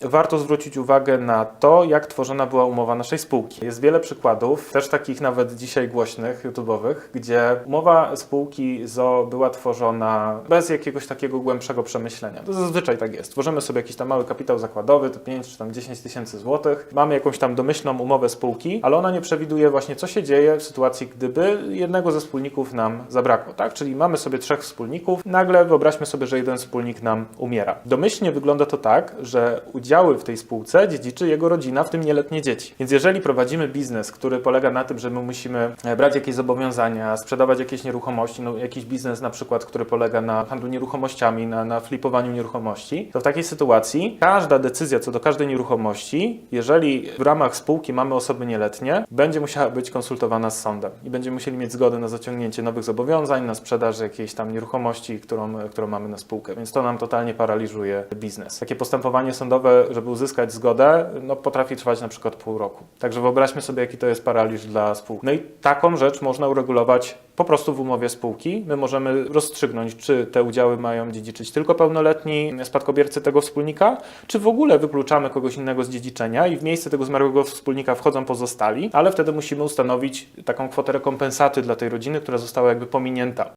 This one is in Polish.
Warto zwrócić uwagę na to, jak tworzona była umowa naszej spółki. Jest wiele przykładów, też takich nawet dzisiaj głośnych, YouTube'owych, gdzie umowa spółki ZO była tworzona bez jakiegoś takiego głębszego przemyślenia. To zazwyczaj tak jest. Tworzymy sobie jakiś tam mały kapitał zakładowy, to 5 czy tam 10 tysięcy złotych. Mamy jakąś tam domyślną umowę spółki, ale ona nie przewiduje właśnie, co się dzieje w sytuacji, gdyby jednego ze wspólników nam zabrakło, tak? Czyli mamy sobie trzech wspólników, nagle wyobraźmy sobie, że jeden wspólnik nam umiera. Domyślnie wygląda to tak, że udziały w tej spółce dziedziczy jego rodzina, w tym nieletnie dzieci. Więc jeżeli prowadzimy biznes, który polega na tym, że my musimy e, brać jakieś zobowiązania, sprzedawać jakieś nieruchomości, no jakiś biznes na przykład, który polega na handlu nieruchomościami, na, na flipowaniu nieruchomości, to w takiej sytuacji każda decyzja co do każdej nieruchomości, jeżeli w ramach spółki mamy osoby nieletnie, będzie musiała być konsultowana z sądem i będziemy musieli mieć zgodę na zaciągnięcie nowych zobowiązań, na sprzedaż jakiejś tam nieruchomości, którą, którą mamy na spółkę, więc to nam totalnie paraliżuje biznes. Takie postępowanie sądowe, żeby uzyskać zgodę, no potrafi trwać na przykład pół roku. Także wyobraźmy sobie, jaki to jest paraliż dla spółki. No i taką rzecz można uregulować po prostu w umowie spółki. My możemy rozstrzygnąć, czy te udziały mają dziedziczyć tylko pełnoletni spadkobiercy tego wspólnika, czy w ogóle wykluczamy kogoś innego z dziedziczenia i w miejsce tego zmarłego wspólnika wchodzą pozostali, ale wtedy musimy ustanowić taką kwotę rekompensaty dla tej rodziny, która została jakby pominięta.